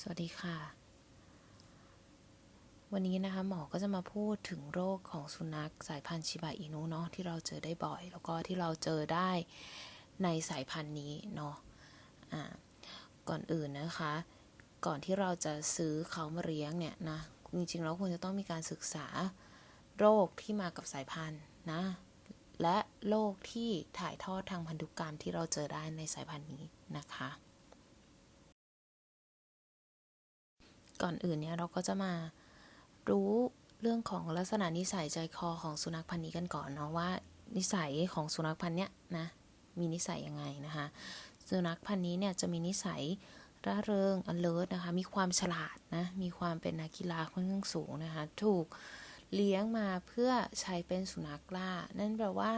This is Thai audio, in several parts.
สวัสดีค่ะ วันนี้นะคะหมอก็จะมาพูดถึงโรคของสุนัขสายพันธุ์ชิบะอินุเนาะที่เราเจอได้บ่อย แล้วก็ที่เราเจอได้ในสายพันธุ์นี้เนาะอ่าก่อนอื่นนะคะ ก่อนที่เราจะซื้อเขามาเลี้ยงเนี่ยนะจริงๆแล้วควรจะต้องมีการศึกษาโรคที่มากับสายพันธุ์นะและโรคที่ถ่ายทอดทางพันธุกรรมที่เราเจอได้ในสายพันธุ์นี้นะคะ ก่อนอื่นเนี่ยเราก็จะมารู้เรื่องของลักษณะนิสัยใจคอของสุนัขพันธุ์นี้กันก่อนเนาะว่า นิสัยของสุนัขพันธุ์เนี้ยนะมีนิสัยยังไงนะคะสุนัขพันธุ์นี้เนี่ยจะมีนิสัยร่าเริง alert นะคะ มีความฉลาดนะ มีความเป็นนักกีฬาค่อนข้างสูงนะคะ ถูกเลี้ยงมาเพื่อใช้เป็นสุนัขล่า นั่นแปลว่า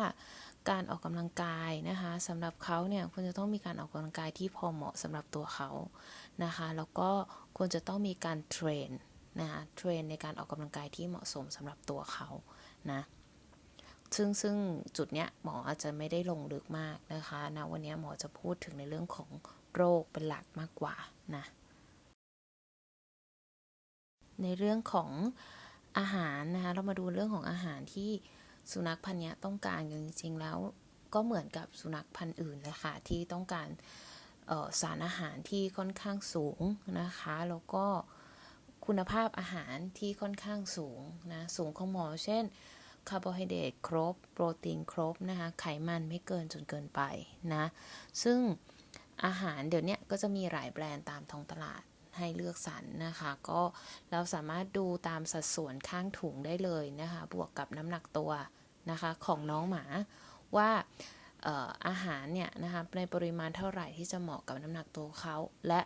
การออกกำลังกายนะคะสำหรับเขาเนี่ยควรจะต้องมีการออกกำลังกายที่พอเหมาะสำหรับตัวเขานะคะแล้วก็ควรจะต้องมีการเทรนนะคะเทรนในการออกกำลังกายที่เหมาะสมสำหรับตัวเขานะซึ่งซึ่งจุดเนี้ยหมออาจจะไม่ได้ลงลึกมากนะคะนะวันนี้หมอจะพูดถึงในเรื่องของโรคเป็นหลักมากกว่านะในเรื่องของอาหารนะคะเรามาดูเรื่องของอาหารที่ สุนัขพันธุ์นี้ต้องการจริงๆแล้วก็เหมือนกับสุนัขพันธุ์อื่นเลยค่ะที่ต้องการสารอาหารที่ค่อนข้างสูงนะคะ แล้วก็คุณภาพอาหารที่ค่อนข้างสูงนะสูงของหมอเช่นคาร์โบไฮเดรตครบ โปรตีนครบนะคะไขมันไม่เกินจนเกินไปนะซึ่งอาหารเดี๋ยวนี้ก็จะมีหลายแบรนด์ตามท้องตลาดให้เลือกสรรนะคะ ก็เราสามารถดูตามสัดส่วนข้างถุงได้เลยนะคะ บวกกับน้ำหนักตัว นะคะของน้องหมาว่าอาหารเนี่ยนะคะในปริมาณเท่าไหร่ที่จะเหมาะกับน้ำหนักตัวเขาและ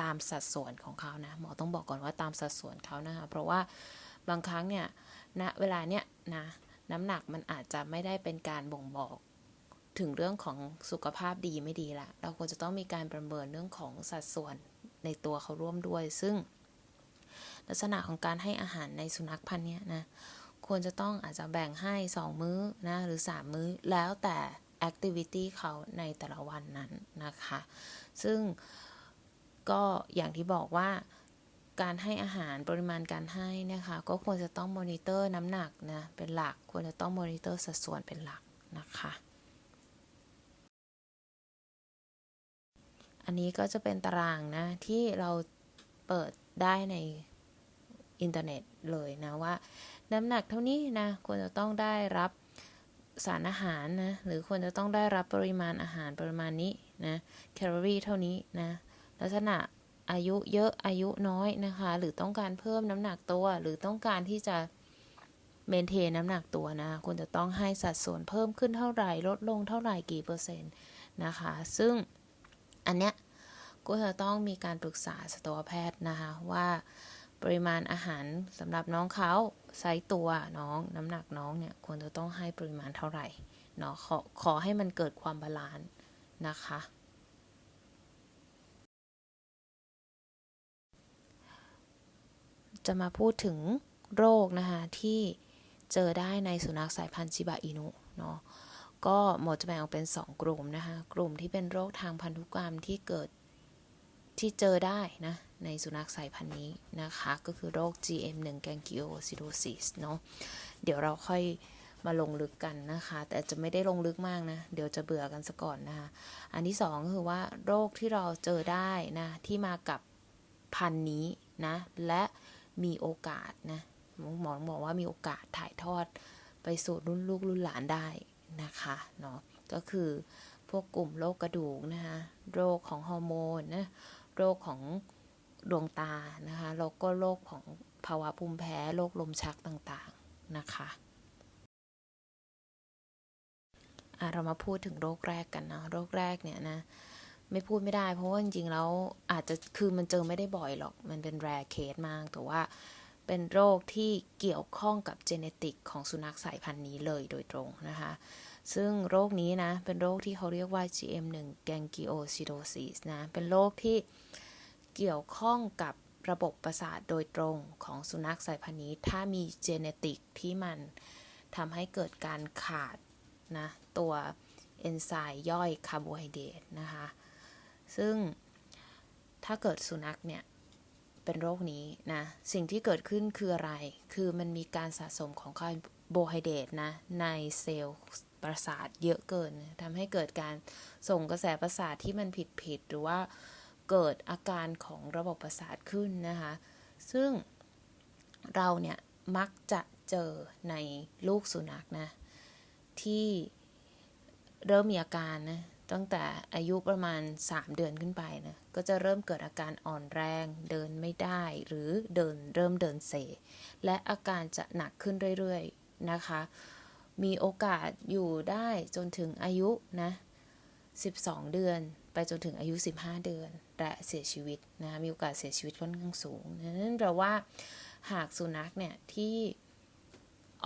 ตามสัดส่วนของเขานะหมอต้องบอกก่อนว่าตามสัดส่วนเขานะคะเพราะว่าบางครั้งเนี่ยณเวลาเนี้ยนะน้ำหนักมันอาจจะไม่ได้เป็นการบ่งบอกถึงเรื่องของสุขภาพดีไม่ดีละเราควรจะต้องมีการประเมินเรื่องของสัดส่วนในตัวเขาร่วมด้วย ซึ่งลักษณะของการให้อาหารในสุนัขพันธุ์เนี้ยนะ ควรจะต้องอาจจะแบ่งให้ 2 มื้อนะหรือ 3 มื้อแล้วแต่แอคทิวิตี้เขาในแต่ละวันนั้นนะคะ ซึ่งก็อย่างที่บอกว่าการให้อาหารปริมาณการให้นะคะ ก็ควรจะต้องมอนิเตอร์น้ำหนักนะเป็นหลักควรจะต้องมอนิเตอร์สัดส่วนเป็นหลักนะคะ อันนี้ก็จะเป็นตารางนะ ที่เราเปิดได้ในอินเทอร์เน็ตเลยนะว่า น้ำหนักเท่านี้นะควรจะต้องได้รับสารอาหารนะหรือควรจะต้องได้รับปริมาณอาหารปริมาณนี้นะแคลอรี่เท่านี้นะลักษณะอายุเยอะอายุน้อยนะคะ หรือต้องการเพิ่มน้ำหนักตัว หรือต้องการที่จะเมนเทนน้ำหนักตัวนะควรจะต้องให้สัดส่วนเพิ่มขึ้นเท่าไหร่ ลดลงเท่าไหร่กี่เปอร์เซ็นต์นะคะ ซึ่งอันเนี้ยก็จะต้องมีการปรึกษาสัตวแพทย์นะคะว่า ปริมาณอาหารสำหรับน้องเขาไซส์ตัวน้องน้ำหนักน้องเนี่ยควรจะต้องให้ปริมาณเท่าไหร่เนาะขอขอให้มันเกิดความบาลานซ์นะคะ จะมาพูดถึงโรคนะคะที่เจอได้ในสุนัขสายพันธุ์ชิบะอินุเนาะก็หมดจะแบ่งออกเป็น 2 กลุ่มนะคะ กลุ่มที่เป็นโรคทางพันธุกรรมที่เกิดที่เจอได้นะ ในสุนัขสายพันธุ์นี้นะคะ ก็คือโรค GM1 gangliosidosis เนาะเดี๋ยวเราค่อยมาลงลึกกันนะคะ แต่จะไม่ได้ลงลึกมากนะ เดี๋ยวจะเบื่อกันซะก่อนนะคะ อันที่2ก็คือว่าโรคที่เราเจอได้นะ ที่มากับพันธุ์นี้นะ และมีโอกาสนะหมอบอกว่ามีโอกาสถ่ายทอดไปสู่รุ่นลูกรุ่นหลานได้นะคะเนาะก็คือพวกกลุ่มโรคกระดูกนะคะโรคของฮอร์โมนนะโรคของ ดวงตานะคะแล้วก็โรคของภาวะภูมิแพ้โรคลมชักต่างๆนะคะเรามาพูดถึงโรคแรกกันนะโรคแรกเนี่ยนะไม่พูดไม่ได้ เพราะว่าจริงๆแล้วอาจจะคือมันเจอไม่ได้บ่อยหรอก มันเป็นแรเคสมาก แต่ว่าเป็นโรคที่เกี่ยวข้องกับเจเนติกของสุนัขสายพันธุ์นี้เลยโดยตรงนะคะ ซึ่งโรคนี้นะ เป็นโรคที่เขาเรียกว่า GM1 gangliosidosis นะ เป็นโรคที่ เกี่ยวข้องกับระบบประสาทโดยตรงของสุนัขสายพันธุ์นี้ ถ้ามีเจเนติกที่มันทำให้เกิดการขาดนะตัวเอนไซม์ย่อยคาร์โบไฮเดรตนะคะ ซึ่งถ้าเกิดสุนัขเนี่ย เป็นโรคนี้นะ สิ่งที่เกิดขึ้นคืออะไร คือมันมีการสะสมของคาร์โบไฮเดรตนะ ในเซลล์ประสาทเยอะเกินทำให้เกิดการส่งกระแสประสาทที่มันผิดผิดหรือว่า เกิดอาการของระบบประสาทขึ้นนะคะ ซึ่งเราเนี่ยมักจะเจอในลูกสุนัขนะ ที่เริ่มมีอาการนะตั้งแต่อายุประมาณ 3 เดือนขึ้นไปนะก็จะเริ่มเกิดอาการอ่อนแรงเดินไม่ได้หรือเดินเริ่มเดินเซและอาการจะหนักขึ้นเรื่อยๆนะคะ มีโอกาสอยู่ได้จนถึงอายุนะ 12 เดือน ไปจนถึงอายุ 15 เดือน และเสียชีวิตนะมีโอกาสเสียชีวิตค่อนข้างสูงนั่นแปลว่า หากสุนัขเนี่ยที่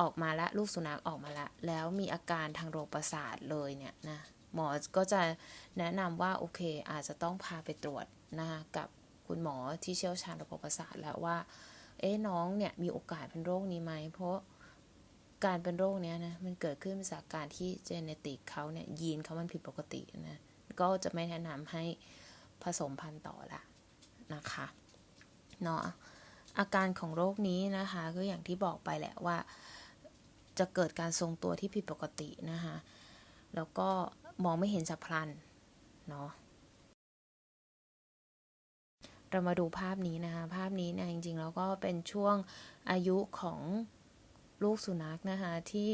ออกมาละลูกสุนัขออกมาละ แล้วมีอาการทางโรคประสาทเลยเนี่ยนะหมอก็จะแนะนำว่าโอเค อาจจะต้องพาไปตรวจนะคะกับคุณหมอที่เชี่ยวชาญระบบประสาทแล้วว่า เอ๊ะน้องเนี่ยมีโอกาสเป็นโรคนี้ไหมเพราะการเป็นโรคเนี้ยนะมันเกิดขึ้นจากการที่เจเนติกเขาเนี่ยยีนเขามันผิดปกตินะก็จะไม่แนะนำให้ ผสมพันธุ์ต่อละนะคะเนาะอาการของโรคนี้นะคะก็อย่างที่บอกไปแหละว่า จะเกิดการทรงตัวที่ผิดปกตินะคะแล้วก็มองไม่เห็นฉับพลันเนาะเรามาดูภาพนี้นะคะภาพนี้เนี่ยจริงๆแล้วก็เป็นช่วงอายุของลูกสุนัขนะคะที่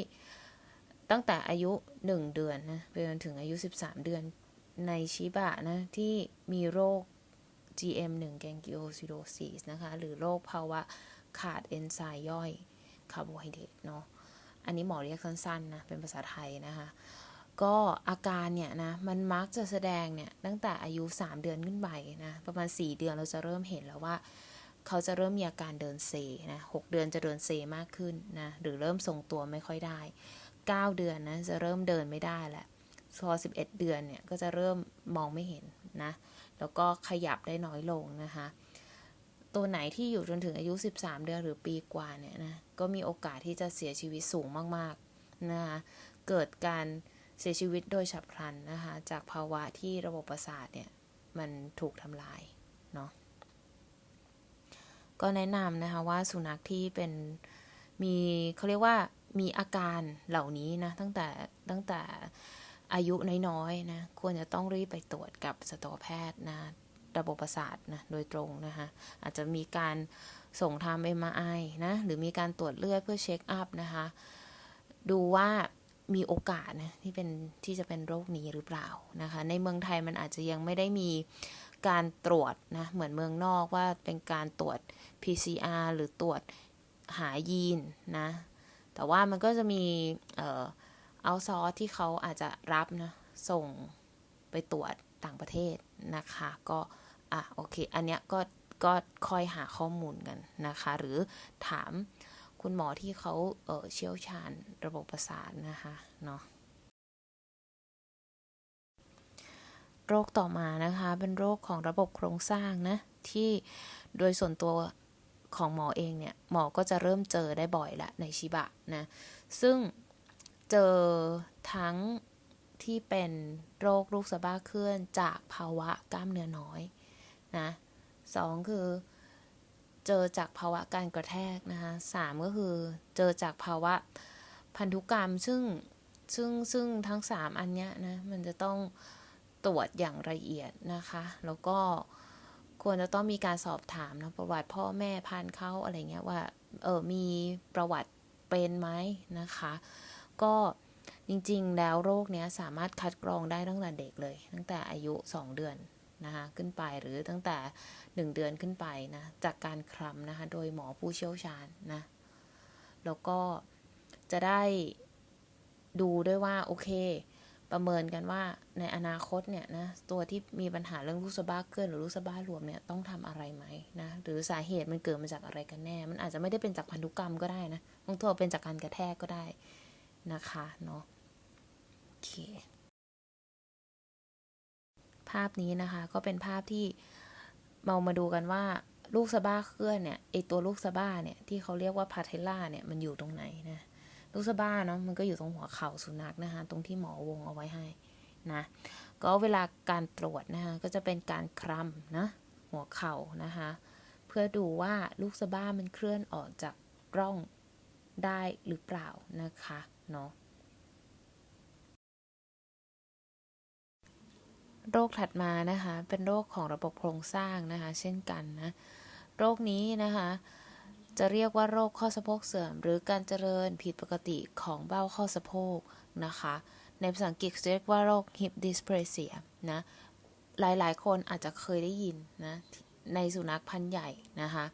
ตั้งแต่อายุ 1 เดือนนะไปจนถึงอายุ 13 เดือน ในชิบะนะ ที่มีโรค GM1 g a n g i o s i d o s i s นะคะ หรือโรคภาวะขาดเอนไซม์ย่อยคาร์โบไฮเดรตเนาะอันนี้หมอเรียกสั้นๆนะ เป็นภาษาไทยนะคะ ก็อาการเนี่ยนะ มันมักจะแสดงเนี่ยตั้งแต่อายุ 3 เดือนขึ้นไปนะ ประมาณ 4 เดือนเราจะเริ่มเห็นแล้วว่า เขาจะเริ่มมีอาการเดินเซนะหเดือนจะเดินเซมากขึ้นนะ หรือเริ่มทรงตัวไม่ค่อยได้ 9 เดือนนะจะเริ่มเดินไม่ได้แหละ พอ11 เดือนเนี่ยก็จะเริ่มมองไม่เห็นนะ แล้วก็ขยับได้น้อยลงนะคะ ตัวไหนที่อยู่จนถึงอายุ 13 เดือนหรือปีกว่าเนี่ยนะ ก็มีโอกาสที่จะเสียชีวิตสูงมากๆนะคะ เกิดการเสียชีวิตโดยฉับพลันนะคะ จากภาวะที่ระบบประสาทเนี่ยมันถูกทำลายเนาะ ก็แนะนำนะคะว่าสุนัขที่เป็นมีเขาเรียกว่ามีอาการเหล่านี้นะตั้งแต่ตั้งแต่ อายุน้อยๆนะควรจะต้องรีบไปตรวจกับสัตวแพทย์นะระบบประสาทนะโดยตรงนะคะอาจจะมีการส่งทำ MRI นะหรือมีการตรวจเลือดเพื่อเช็คอัพนะคะดูว่ามีโอกาสนะที่เป็นที่จะเป็นโรคนี้หรือเปล่านะคะในเมืองไทยมันอาจจะยังไม่ได้มีการตรวจนะเหมือนเมืองนอกว่าเป็นการตรวจ PCR หรือตรวจหายีนนะแต่ว่ามันก็จะมีเอ่อ เอาซอร์ที่เขาอาจจะรับนะส่งไปตรวจต่างประเทศนะคะ ก็อะโอเค อันเนี้ยก็ก็คอยหาข้อมูลกันนะคะ หรือถามคุณหมอที่เขาเเชี่ยวชาญระบบประสาทนะคะเนาะโรคต่อมานะคะเป็นโรคของระบบโครงสร้างนะที่โดยส่วนตัวของหมอเองเนี่ยหมอก็จะเริ่มเจอได้บ่อยละในชิบะนะซึ่ง เจอทั้งที่เป็นโรคลูกสะบ้าเคลื่อนจากภาวะกล้ามเนื้อน้อยนะสองคือเจอจากภาวะการกระแทกนะคะสามก็คือเจอจากภาวะพันธุกรรมซึ่งซึ่งซึ่งทั้งสามอันเนี้ยนะมันจะต้องตรวจอย่างละเอียดนะคะ แล้วก็ควรจะต้องมีการสอบถามนะประวัติพ่อแม่พันเขาอะไรเงี้ยว่าเออมีประวัติเป็นไหมนะคะ ก็จริงๆ แล้วโรคเนี้ยสามารถคัดกรองได้ตั้งแต่เด็กเลย ตั้งแต่อายุ 2 เดือนนะคะขึ้นไปหรือตั้งแต่ 1 เดือนขึ้นไปนะจากการคลำนะคะโดยหมอผู้เชี่ยวชาญนะแล้วก็จะได้ดูด้วยว่าโอเค ประเมินกันว่าในอนาคตเนี่ยนะตัวที่มีปัญหาเรื่องลูกสะบ้าเกินหรือลูกสะบ้ารวมเนี่ยต้องทำอะไรไหมนะหรือสาเหตุมันเกิดมาจากอะไรกันแน่ มันอาจจะไม่ได้เป็นจากพันธุกรรมก็ได้นะบางตัวเป็นจากการกระแทกก็ได้ นะคะเนาะโอเคภาพนี้นะคะก็เป็นภาพที่เรามาดูกันว่าลูกสะบ้าเคลื่อนเนี่ยไอตัวลูกสะบ้าเนี่ยที่เขาเรียกว่าพาเทล่าเนี่ยมันอยู่ตรงไหนนะลูกสะบ้าเนาะมันก็อยู่ตรงหัวเข่าสุนัขนะคะตรงที่หมอวงเอาไว้ให้นะก็เวลาการตรวจนะคะก็จะเป็นการคลำนะหัวเข่านะคะเพื่อดูว่าลูกสะบ้ามันเคลื่อนออกจากร่องได้หรือเปล่านะคะ เนาะโรคถัดมานะคะเป็นโรคของระบบโครงสร้างนะคะเช่นกันนะโรคนี้นะคะจะเรียกว่าโรคข้อสะโพกเสื่อม หรือการเจริญผิดปกติของเบ้าข้อสะโพกนะคะในภาษาอังกฤษเรียกว่าโรค hip dysplasia นะหลายๆ คนอาจจะเคยได้ยินนะในสุนัขพันธุ์ใหญ่นะคะ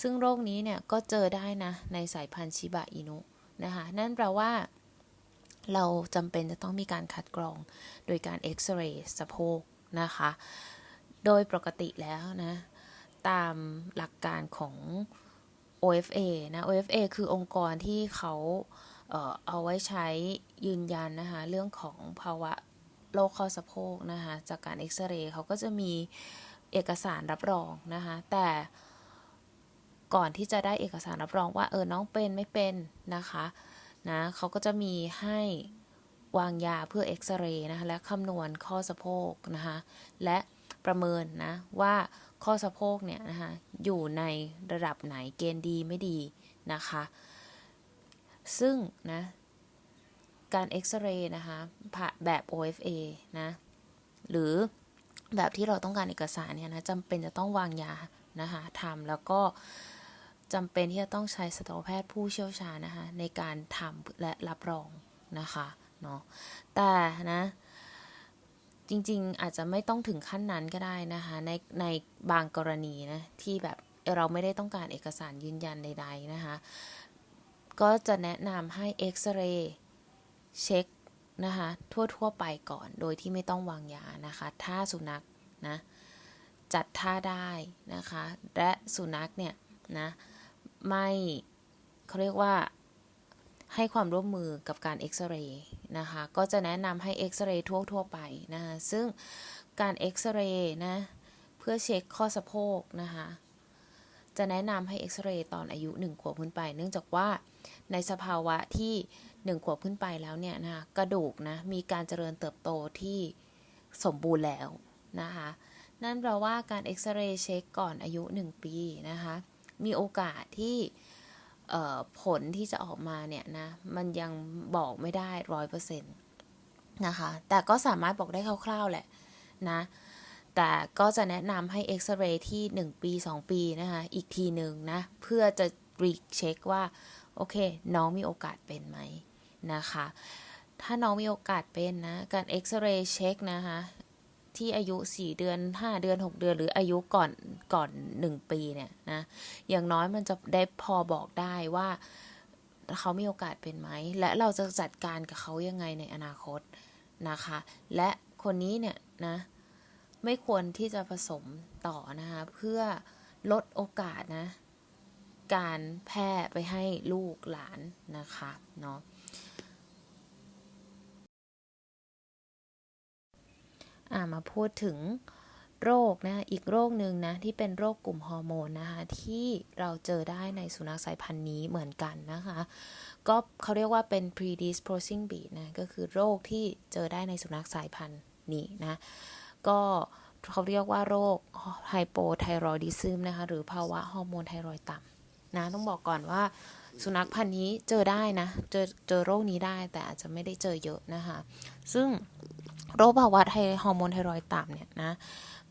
ซึ่งโรคนี้เนี่ยก็เจอได้นะในสายพันธุ์ชิบะอินุ นะคะนั่นแปลว่าเราจำเป็นจะต้องมีการคัดกรองโดยการเอ็กซเรย์สะโพกนะคะ โดยปกติแล้วนะ ตามหลักการของ OFA นะ OFA คือองค์กรที่เขาเอ่อเอาไว้ใช้ยืนยันนะคะ เรื่องของภาวะโรคข้อสะโพกนะคะ จากการเอ็กซเรย์เขาก็จะมีเอกสารรับรองนะคะ แต่ ก่อนที่จะได้เอกสารรับรองว่าเออน้องเป็นไม่เป็นนะคะนะเขาก็จะมีให้วางยาเพื่อเอ็กซเรย์นะคะและคำนวณข้อสะโพกนะคะและประเมินนะว่าข้อสะโพกเนี่ยนะคะอยู่ในระดับไหนเกณฑ์ดีไม่ดีนะคะซึ่งนะการเอ็กซเรย์นะคะแบบ OFA นะหรือแบบที่เราต้องการเอกสารเนี่ยนะจำเป็นจะต้องวางยานะคะทำแล้วก็ จำเป็นที่จะต้องใช้สัตวแพทย์ผู้เชี่ยวชาญนะคะในการทำและรับรองนะคะเนาะแต่นะจริงๆ อาจจะไม่ต้องถึงขั้นนั้นก็ได้นะคะในในบางกรณีนะที่แบบเราไม่ได้ต้องการเอกสารยืนยันใดๆนะคะก็จะแนะนำให้เอ็กซเรย์เช็คนะคะทั่วๆไปก่อนโดยที่ไม่ต้องวางยานะคะถ้าสุนัขนะจัดท่าได้นะคะและสุนัขเนี่ยนะ ไม่เขาเรียกว่าให้ความร่วมมือกับการเอ็กซเรย์นะคะ ก็จะแนะนำให้เอ็กซเรย์ทั่วทั่วไปนะคะซึ่งการเอ็กซเรย์นะ เพื่อเช็คข้อสะโพกนะคะ จะแนะนำให้เอ็กซเรย์ตอนอายุ 1 ขวบขึ้นไป เนื่องจากว่าในสภาวะที่ 1 ขวบขึ้นไปแล้วเนี่ยนะคะกระดูกนะ มีการเจริญเติบโตที่สมบูรณ์แล้วนะคะ นั่นแปลว่าการเอ็กซเรย์เช็คก่อนอายุ 1 ปีนะคะ มีโอกาสที่ผลที่จะออกมาเนี่ยนะมันยังบอกไม่ได้ร้อยเปอร์เซ็นต์นะคะแต่ก็สามารถบอกได้คร่าวๆแหละนะแต่ก็จะแนะนำให้เอ็กซเรย์ที่ 1 ปี 2 ปีนะคะอีกทีหนึ่งนะเพื่อจะรีเช็คว่า โอเค น้องมีโอกาสเป็นไหมนะคะถ้าน้องมีโอกาสเป็นนะ การเอ็กซเรย์เช็คนะคะ ที่อายุ 4 เดือน 5 เดือน 6 เดือน หรืออายุก่อนก่อน 1 ปีเนี่ยนะอย่างน้อยมันจะได้พอบอกได้ว่าเขามีโอกาสเป็นไหม และเราจะจัดการกับเขายังไงในอนาคตนะคะ และคนนี้เนี่ยนะไม่ควรที่จะผสมต่อนะคะเพื่อลดโอกาสนะการแพร่ไปให้ลูกหลานนะคะเนาะ มาพูดถึงโรคนะอีกโรคหนึ่งนะที่เป็นโรคกลุ่มฮอร์โมนนะคะที่เราเจอได้ในสุนัขสายพันธุ์นี้เหมือนกันนะคะ ก็เขาเรียกว่าเป็น predisposing breed นะก็คือโรคที่เจอได้ในสุนัขสายพันธุ์นี้นะก็เขาเรียกว่าโรคไฮโปไทรอยดิซึมนะคะหรือภาวะฮอร์โมนไทรอยต่ำนะต้องบอกก่อนว่าสุนัขพันธุ์นี้เจอได้นะเจอเจอโรคนี้ได้แต่อาจจะไม่ได้เจอเยอะนะคะ ซึ่ง โรคภาวะไทฮอร์โมนไทรอยต่ำเนี่ยนะ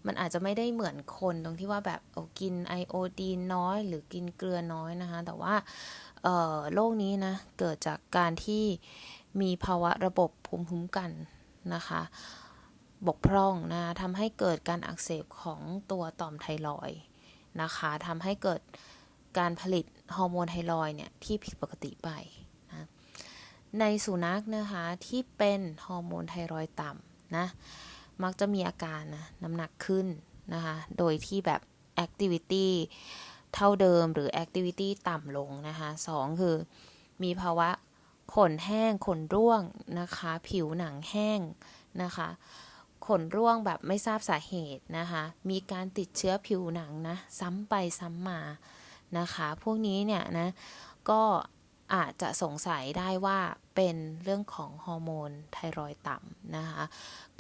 มันอาจจะไม่ได้เหมือนคนตรงที่ว่าแบบโอ้กินไอโอดีนน้อย หรือกินเกลือน้อยนะคะ แต่ว่าโรคนี้นะเกิดจากการที่มีภาวะระบบภูมิคุ้มกันนะคะ บกพร่องนะทำให้เกิดการอักเสบของตัวต่อมไทรอยนะคะทำให้เกิดการผลิตฮอร์โมนไทรอยเนี่ยที่ผิดปกติไปนะในสุนัขนะคะที่เป็นฮอร์โมนไทรอยต่ำ นะ มักจะมีอาการนะน้ำหนักขึ้นนะคะ โดยที่แบบแอคทิวิตี้เท่าเดิมหรือแอคทิวิตี้ต่ำลงนะคะสองคือมีภาวะขนแห้งขนร่วงนะคะ ผิวหนังแห้งนะคะขนร่วงแบบไม่ทราบสาเหตุนะคะ มีการติดเชื้อผิวหนังนะ ซ้ำไปซ้ำมานะคะ พวกนี้เนี่ยนะ ก็ อาจจะสงสัยได้ว่าเป็นเรื่องของฮอร์โมนไทรอยต่ำนะคะ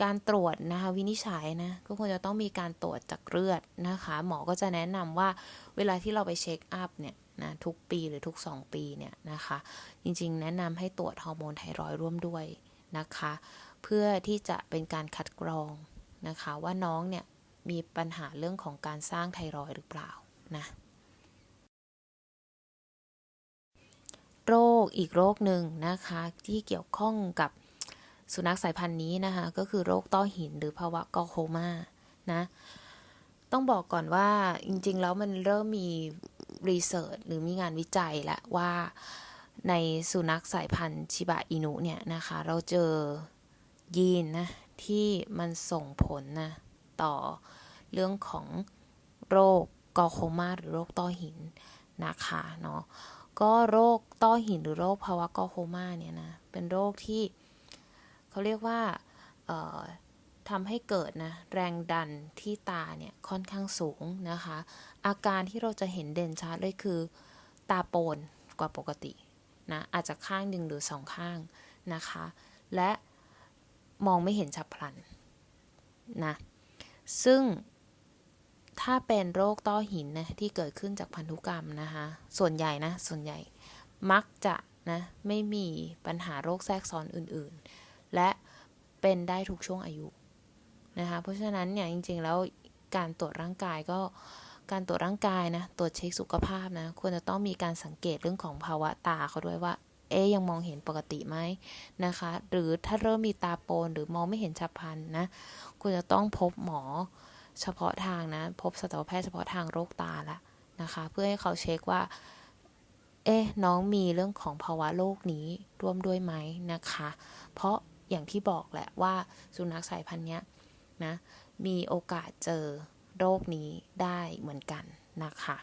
การตรวจนะคะวินิจฉัยนะก็ควรจะต้องมีการตรวจจากเลือดนะคะ หมอก็จะแนะนำว่าเวลาที่เราไปเช็คอัพเนี่ยนะทุกปีหรือทุก 2 ปีเนี่ยนะคะ จริงๆ แนะนำให้ตรวจฮอร์โมนไทรอยร่วมด้วยนะคะ เพื่อที่จะเป็นการคัดกรองนะคะว่าน้องเนี่ยมีปัญหาเรื่องของการสร้างไทรอยหรือเปล่านะ โรคอีกโรคหนึ่งนะคะ ที่เกี่ยวข้องกับสุนัขสายพันธุ์นี้นะคะ ก็คือโรคต้อหินหรือภาวะกอโคมานะต้องบอกก่อนว่าจริงๆ แล้วมันเริ่มมีรีเสิร์ชหรือมีงานวิจัยแล้วว่าในสุนัขสายพันธุ์ชิบะอินุเนี่ยนะคะ เราเจอยีนนะที่มันส่งผลนะต่อเรื่องของโรคกอโคมาหรือโรคต้อหินนะคะเนาะ ก็โรคต้อหินหรือโรคภาวะกอโคมาเนี่ยนะ เป็นโรคที่เขาเรียกว่าทำให้เกิดนะแรงดันที่ตาเนี่ยค่อนข้างสูงนะคะ อาการที่เราจะเห็นเด่นชัดเลยคือ ตาโปนกว่าปกตินะอาจจะข้างหนึ่งหรือสองข้างนะคะ และมองไม่เห็นฉับพลันนะซึ่ง ถ้าเป็นโรคต้อหินนะที่เกิดขึ้นจากพันธุกรรมนะคะ ส่วนใหญ่นะ ส่วนใหญ่มักจะนะไม่มีปัญหาโรคแทรกซ้อนอื่นๆ และเป็นได้ทุกช่วงอายุนะคะ เพราะฉะนั้นเนี่ยจริงๆแล้วการตรวจร่างกายก็การตรวจร่างกายนะตรวจเช็คสุขภาพนะควรจะต้องมีการสังเกตเรื่องของภาวะตาเขาด้วยว่า เอ๊ยังมองเห็นปกติไหมนะคะ หรือถ้าเริ่มมีตาโปนหรือมองไม่เห็นฉับพลันนะควรจะต้องพบหมอ เฉพาะทางนะ พบสัตวแพทย์เฉพาะทางโรคตาละนะคะ เพื่อให้เขาเช็คว่า เอ๊น้องมีเรื่องของภาวะโรคนี้ร่วมด้วยไหมนะคะ เพราะอย่างที่บอกแหละว่าสุนัขสายพันธุ์นี้นะมีโอกาสเจอโรคนี้ได้เหมือนกันนะคะ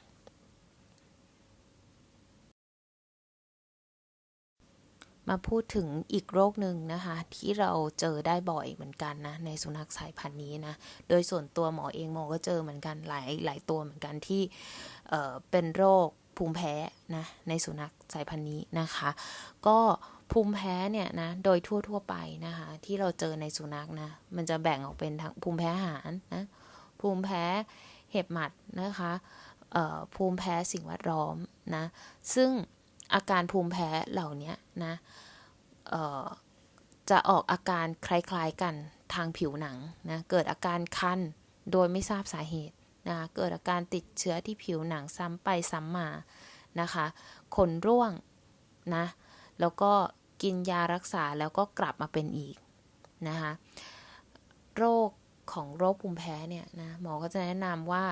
มาพูดถึงอีกโรคหนึ่งนะคะ ที่เราเจอได้บ่อยเหมือนกันนะ ในสุนัขสายพันธุ์นี้นะ โดยส่วนตัวหมอเองหมอก็เจอเหมือนกันหลายหลายตัวเหมือนกันที่เเป็นโรคภูมิแพ้นะในสุนัขสายพันธุ์นี้นะคะ ก็ภูมิแพ้เนี่ยนะโดยทั่ว ๆ ไปนะคะที่เราเจอในสุนัขนะมันจะแบ่งออกเป็นทั้งภูมิแพ้อาหารนะภูมิแพ้เห็บหมัดนะคะภูมิแพ้สิ่งแวดล้อมนะซึ่ง อาการภูมิแพ้เหล่านี้นะจะออกอาการคล้ายๆกันทางผิวหนังนะเกิดอาการคันโดยไม่ทราบสาเหตุนะเกิดอาการติดเชื้อที่ผิวหนังซ้ำไปซ้ำมานะคะขนร่วงนะแล้วก็กินยารักษาแล้วก็กลับมาเป็นอีกนะคะโรคของโรคภูมิแพ้เนี่ยนะหมอก็จะแนะนำว่า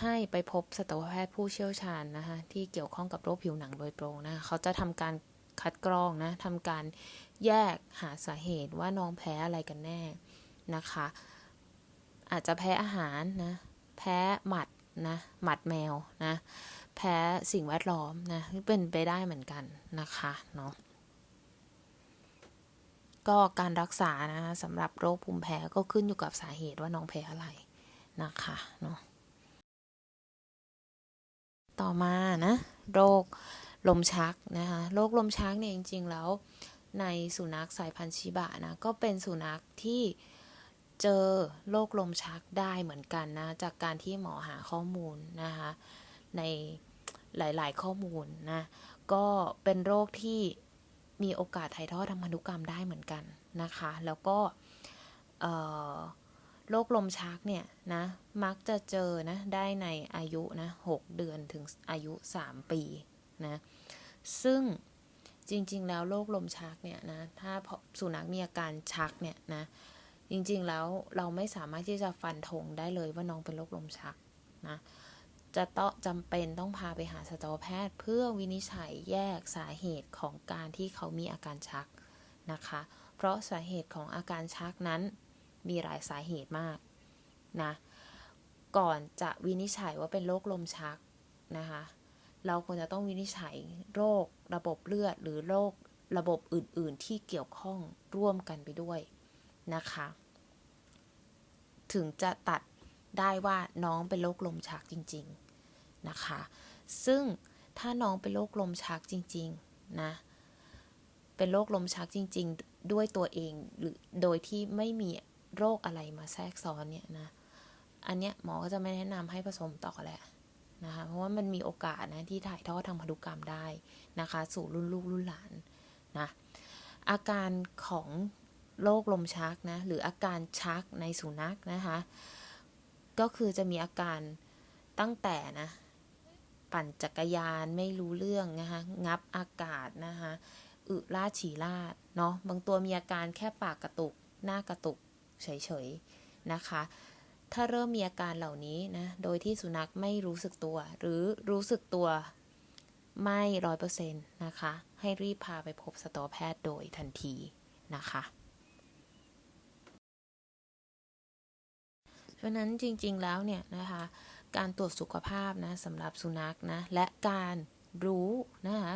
ให้ไปพบสัตวแพทย์ผู้เชี่ยวชาญนะคะที่เกี่ยวข้องกับโรคผิวหนังโดยตรงนะเขาจะทำการคัดกรองนะทำการแยกหาสาเหตุว่าน้องแพ้อะไรกันแน่นะคะ อาจจะแพ้อาหารนะแพ้หมัดนะหมัดแมวนะแพ้สิ่งแวดล้อมนะเป็นไปได้เหมือนกันนะคะเนาะก็การรักษานะสำหรับโรคภูมิแพ้ก็ขึ้นอยู่กับสาเหตุว่าน้องแพ้อะไรนะคะเนาะ ต่อมานะโรคลมชักนะคะโรคลมชักเนี่ยจริง ๆ แล้วในสุนัขสายพันธุ์ชิบะนะก็เป็นสุนัขที่เจอโรคลมชักได้เหมือนกันนะจากการที่หมอหาข้อมูลนะคะในหลาย ๆ ข้อมูลนะก็เป็นโรคที่มีโอกาสถ่ายทอดทางพันธุกรรมได้เหมือนกันนะคะ แล้วก็ โรคลมชักเนี่ยนะ มักจะเจอนะได้ในอายุนะหเดือนถึงอายุ 3 ปีนะซึ่งจริงๆ แล้วโรคลมชักเนี่ยนะถ้าสุนัขมีอาการชักเนี่ยนะจริงๆแล้วเราไม่สามารถที่จะฟันธงได้เลยว่าน้องเป็นโรคลมชักนะจะต้องจำเป็นต้องพาไปหาสัตวแพทย์เพื่อวินิจฉัยแยกสาเหตุของการที่เขามีอาการชักนะคะ เพราะสาเหตุของอาการชักนั้น มีหลายสาเหตุมากนะ ก่อนจะวินิจฉัยว่าเป็นโรคลมชักนะคะ เราควรจะต้องวินิจฉัยโรคระบบเลือด หรือโรคระบบอื่น ๆ ที่เกี่ยวข้องร่วมกันไปด้วยนะคะ ถึงจะตัดได้ว่าน้องเป็นโรคลมชักจริง ๆนะคะ ซึ่งถ้าน้องเป็นโรคลมชักจริง ๆ นะ เป็นโรคลมชักจริง ๆ ด้วยตัวเองหรือโดยที่ไม่มี โรคอะไรมาแทรกซ้อนเนี่ยนะ อันเนี้ยหมอก็จะไม่แนะนำให้ผสมต่อแหละนะคะ เพราะว่ามันมีโอกาสนะที่ถ่ายทอดทางพันธุกรรมได้นะคะ สู่รุ่นลูกรุ่นหลานนะ อาการของโรคลมชักนะ หรืออาการชักในสุนัขนะคะ ก็คือจะมีอาการตั้งแต่นะ ปั่นจักรยานไม่รู้เรื่องนะคะงับอากาศนะคะอึลาดฉี่ลาดเนาะบางตัวมีอาการแค่ปากกระตุก หน้ากระตุก เฉยๆนะคะ ถ้าเริ่มมีอาการเหล่านี้นะโดยที่สุนัขไม่รู้สึกตัว หรือรู้สึกตัวไม่ร้อยเปอร์เซ็นต์นะคะ ให้รีบพาไปพบสัตวแพทย์โดยทันทีนะคะเพราะนั้นจริงๆแล้วเนี่ยนะคะ การตรวจสุขภาพนะสำหรับสุนัขนะ และการรู้นะคะ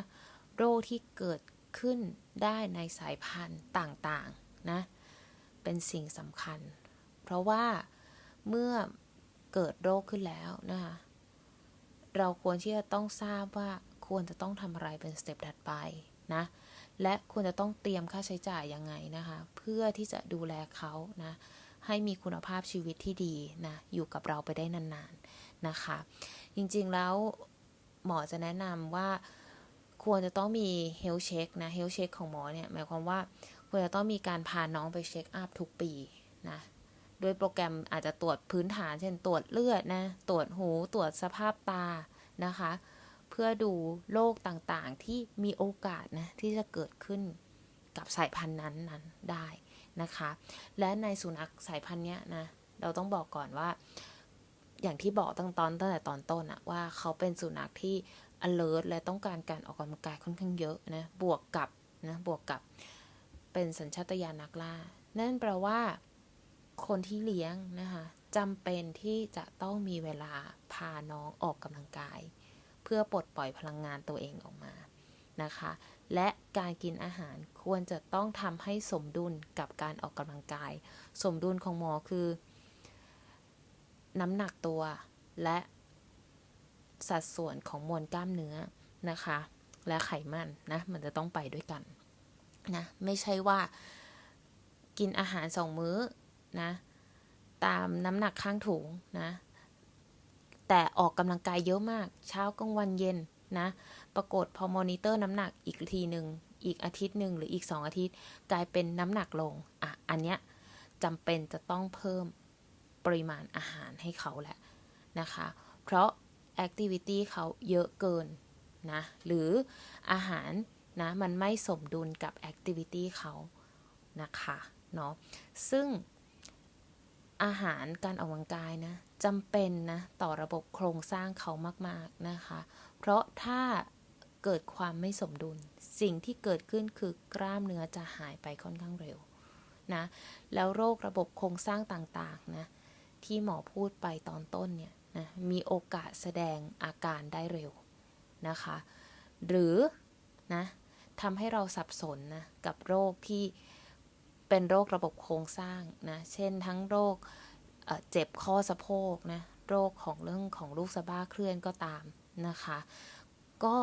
โรคที่เกิดขึ้นได้ในสายพันธุ์ต่างๆนะ เป็นสิ่งสำคัญ เพราะว่าเมื่อเกิดโรคขึ้นแล้วนะคะเราควรที่จะต้องทราบว่าควรจะต้องทำอะไรเป็นสเต็ปถัดไปนะและควรจะต้องเตรียมค่าใช้จ่ายยังไงนะคะเพื่อที่จะดูแลเขานะให้มีคุณภาพชีวิตที่ดีนะอยู่กับเราไปได้นานๆนะคะ จริงๆแล้วหมอจะแนะนำว่าควรจะต้องมีเฮลเช็คนะเฮลเช็คของหมอเนี่ยหมายความว่า ควรจะต้องมีการพาน้องไปเช็คอัพทุกปีนะด้วยโปรแกรมอาจจะตรวจพื้นฐาน เช่นตรวจเลือดนะ ตรวจหู ตรวจสภาพตานะคะ เพื่อดูโรคต่างๆ ที่มีโอกาสนะที่จะเกิดขึ้นกับสายพันธุ์นั้นนั้นได้นะคะ และในสุนัขสายพันธุ์เนี้ยนะ เราต้องบอกก่อนว่า อย่างที่บอกตั้งตอนตั้งแต่ตอนต้นอะว่าเขาเป็นสุนัขที่ alert และต้องการการออกกำลังกายค่อนข้างเยอะนะ บวกกับนะ บวกกับ เป็นสัญชาตญาณนักล่า นั่นแปลว่าคนที่เลี้ยงนะคะจำเป็นที่จะต้องมีเวลาพาน้องออกกำลังกาย เพื่อปลดปล่อยพลังงานตัวเองออกมานะคะ และการกินอาหารควรจะต้องทำให้สมดุลกับการออกกำลังกาย สมดุลของหมอคือ น้ำหนักตัวและสัดส่วนของมวลกล้ามเนื้อนะคะ และไขมันนะมันจะต้องไปด้วยกัน นะไม่ใช่ว่ากินอาหารสองมื้อนะตามน้ำหนักข้างถุงนะแต่ออกกำลังกายเยอะมาก เช้ากลางวันเย็นนะปรากฏพอมอนิเตอร์น้ำหนักอีกทีหนึ่งอีกอาทิตย์หนึ่งหรืออีกสองอาทิตย์กลายเป็นน้ำหนักลงอะอันเนี้ยจำเป็นจะต้องเพิ่มปริมาณอาหารให้เขาแหละนะคะ เพราะแอคทิวิตี้เขาเยอะเกินนะหรืออาหาร นะ มันไม่สมดุลกับแอคทิวิตี้เขานะคะเนาะซึ่งอาหารการออกกำลังกายนะจำเป็นนะต่อระบบโครงสร้างเขามาก ๆ นะคะ เพราะถ้าเกิดความไม่สมดุล สิ่งที่เกิดขึ้นคือกล้ามเนื้อจะหายไปค่อนข้างเร็วนะแล้วโรคระบบโครงสร้างต่างๆนะที่หมอพูดไปตอนต้นเนี่ยนะมีโอกาสแสดงอาการได้เร็วนะคะ หรือนะ ทำให้เราสับสนนะกับโรคที่เป็นโรคระบบโครงสร้างนะเช่นทั้งโรคเจ็บข้อสะโพกนะโรคของเรื่องของลูกสะบ้าเคลื่อนก็ตามนะคะ ก็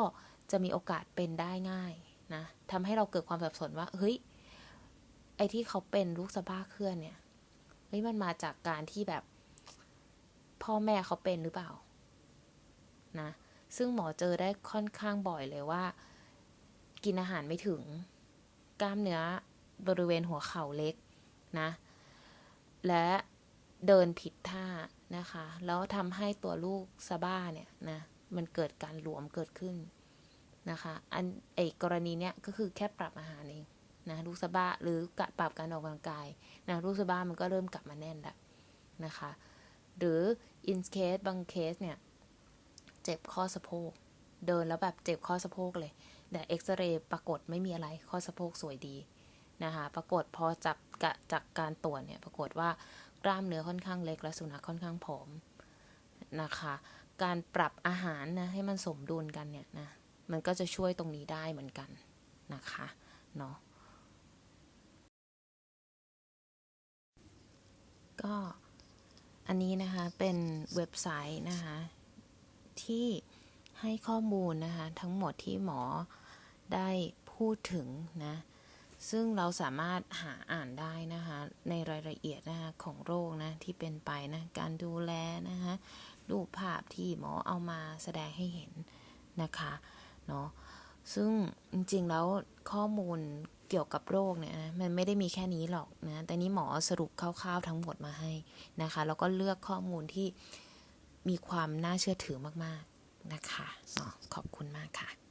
จะมีโอกาสเป็นได้ง่ายนะทำให้เราเกิดความสับสนว่าเฮ้ยไอที่เขาเป็นลูกสะบ้าเคลื่อนเนี่ยเฮ้ยมันมาจากการที่แบบ พ่อแม่เขาเป็นหรือเปล่านะซึ่งหมอเจอได้ค่อนข้างบ่อยเลยว่า กินอาหารไม่ถึง กล้ามเนื้อบริเวณหัวเข่าเล็กนะ และเดินผิดท่านะคะ แล้วทำให้ตัวลูกสะบ้าเนี่ยนะมันเกิดการหลวมเกิดขึ้นนะคะ อันไอกรณีเนี้ยก็คือแค่ปรับอาหารเองนะลูกสะบ้าหรือกปรับการออกกำลังกายนะลูกสะบ้ามันก็เริ่มกลับมาแน่นแล้วนะคะ หรืออินเคสบางเคสเนี่ย เจ็บข้อสะโพก เดินแล้วแบบเจ็บข้อสะโพกเลย แต่เอ็กซเรย์ปรากฏไม่มีอะไรข้อสะโพกสวยดีนะคะปรากฏพอจับกะจากการตรวจเนี่ยปรากฏว่ากล้ามเนื้อค่อนข้างเล็กและสุนัขค่อนข้างผอมนะคะการปรับอาหารนะให้มันสมดุลกันเนี่ยนะมันก็จะช่วยตรงนี้ได้เหมือนกันนะคะเนาะก็อันนี้นะคะเป็นเว็บไซต์นะคะที่ ให้ข้อมูลนะคะทั้งหมดที่หมอได้พูดถึงนะซึ่งเราสามารถหาอ่านได้นะคะในรายละเอียดนะคะของโรคนะที่เป็นไปนะการดูแลนะคะรูปภาพที่หมอเอามาแสดงให้เห็นนะคะเนาะซึ่งจริงๆแล้วข้อมูลเกี่ยวกับโรคเนี่ยนะมันไม่ได้มีแค่นี้หรอกนะแต่นี้หมอสรุปคร่าวๆทั้งหมดมาให้นะคะแล้วก็เลือกข้อมูลที่มีความน่าเชื่อถือมากๆ นะคะขอบคุณมากค่ะ